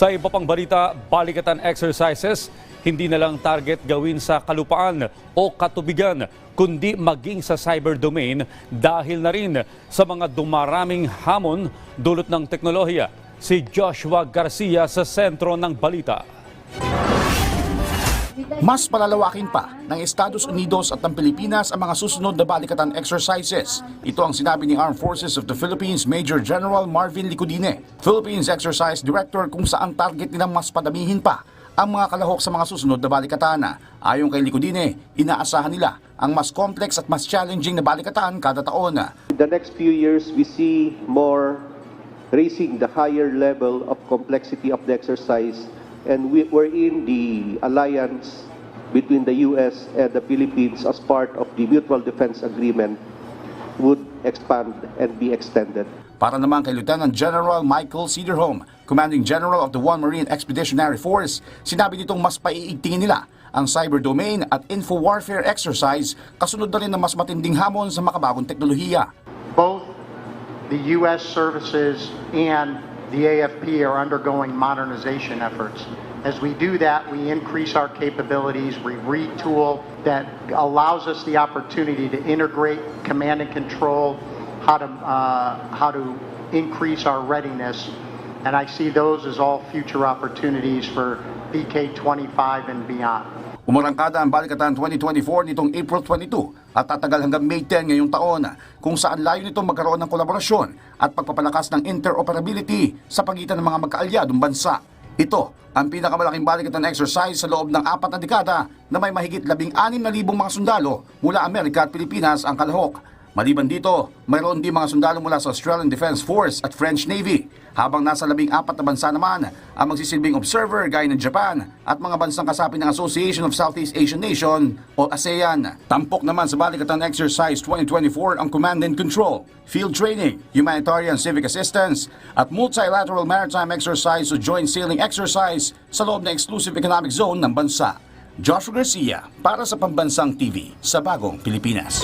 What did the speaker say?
Sa iba pang balita, balikatan exercises, hindi na lang target gawin sa kalupaan o katubigan, kundi maging sa cyber domain dahil na rin sa mga dumaraming hamon dulot ng teknolohiya. Si Joshua Garcia sa sentro ng balita. Mas palalawakin pa ng Estados Unidos at ng Pilipinas ang mga susunod na balikatan exercises. Ito ang sinabi ni Armed Forces of the Philippines Major General Marvin Licudine, Philippines Exercise Director kung saan target nilang mas padamihin pa ang mga kalahok sa mga susunod na balikatan. Ayon kay Licudine, inaasahan nila ang mas complex at mas challenging na balikatan kada taon. the next few years, we see more raising the higher level of complexity of the exercise, and we, we're in the alliance between the U.S. and the Philippines as part of the Mutual Defense Agreement would expand and be extended. Para naman kay Lieutenant General Michael Cederholm, Commanding General of the One Marine Expeditionary Force, sinabi nitong mas paiigtingin nila ang cyber domain at info warfare exercise kasunod na rin ng mas matinding hamon sa makabagong teknolohiya. both the U.S. services and the AFP are undergoing modernization efforts. As we do that, we increase our capabilities, we retool that allows us the opportunity to integrate command and control, how to, uh, how to increase our readiness. And I see those as all future opportunities for BK 25 and beyond. Umarangkada ang Balikatan 2024 nitong April 22 at tatagal hanggang May 10 ngayong taon kung saan layo nito magkaroon ng kolaborasyon at pagpapalakas ng interoperability sa pagitan ng mga magkaalyadong bansa. Ito ang pinakamalaking balikatan exercise sa loob ng apat na dekada na may mahigit 16,000 mga sundalo mula Amerika at Pilipinas ang kalahok. Maliban dito, mayroon din mga sundalo mula sa Australian Defense Force at French Navy, habang nasa labing apat na bansa naman ang magsisilbing observer gaya ng Japan at mga bansang kasapi ng Association of Southeast Asian Nation o ASEAN. Tampok naman sa Balikatan Exercise 2024 ang Command and Control, Field Training, Humanitarian Civic Assistance at Multilateral Maritime Exercise o Joint Sailing Exercise sa loob ng Exclusive Economic Zone ng bansa. Joshua Garcia para sa Pambansang TV sa Bagong Pilipinas.